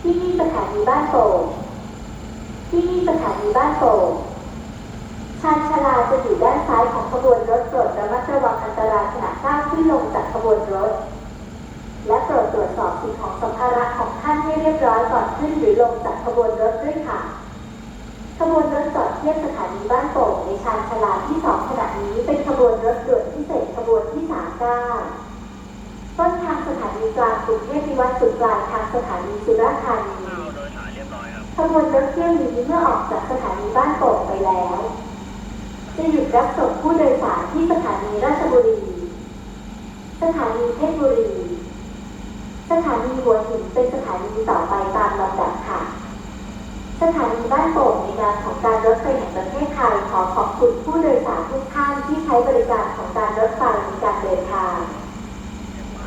ที่นี่สถานีบ้านโป่งที่นี่สถานีบ้านโป่งชานชาลาจะอยู่ด้านซ้ายของขบวนรถโปรดระมัดระวังอันตรายขณะก้าวขึ้นลงจากขบวนรถ และโปรดตรวจสอบสิ่งของสัมภาระของท่านให้เรียบร้อยก่อนขึ้นหรือลงจากขบวนรถด้วยค่ะ ขบวนรถจอดเทียบสถานีบ้านโป่งในชานชาลาที่สองขณะนี้เป็นขบวนรถด่วนพิเศษขบวนที่สามเก้าต้นทางสถานี กลางกรุงเทพวิวัฒน์สุดปลายทางสถานีสุราษฎร์ธานีข้าวโดยสารเรียบร้อยครับขบวนรถเที่ยวนี้เมื่อออกจากสถานีบ้านโป่งไปแล้ว จะหยุดรับส่งผู้โดยสารที่สถานีราชบุรี สถานีเพชรบุรี สถานีหัวหินเป็นสถานีต่อไปตามลำดับค่ะ สถานีบ้านโป่งในนามของการรถไฟแห่งประเทศไทยขอขอบคุณผู้โดยสารทุกท่านที่ใช้บริการของการรถไฟในการเดินทาง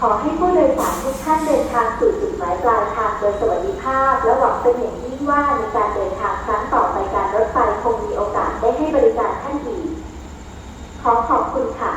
ขอให้ผู้โดยสารทุกท่านเดินทางสู่จุดหมายปลายทางโดยสวัสดิภาพ และหวังเป็นอย่างยิ่งว่าในการเดินทางครั้งต่อไปการรถไฟคงมีโอกาสได้ให้บริการท่านอีก ขอขอบคุณค่ะ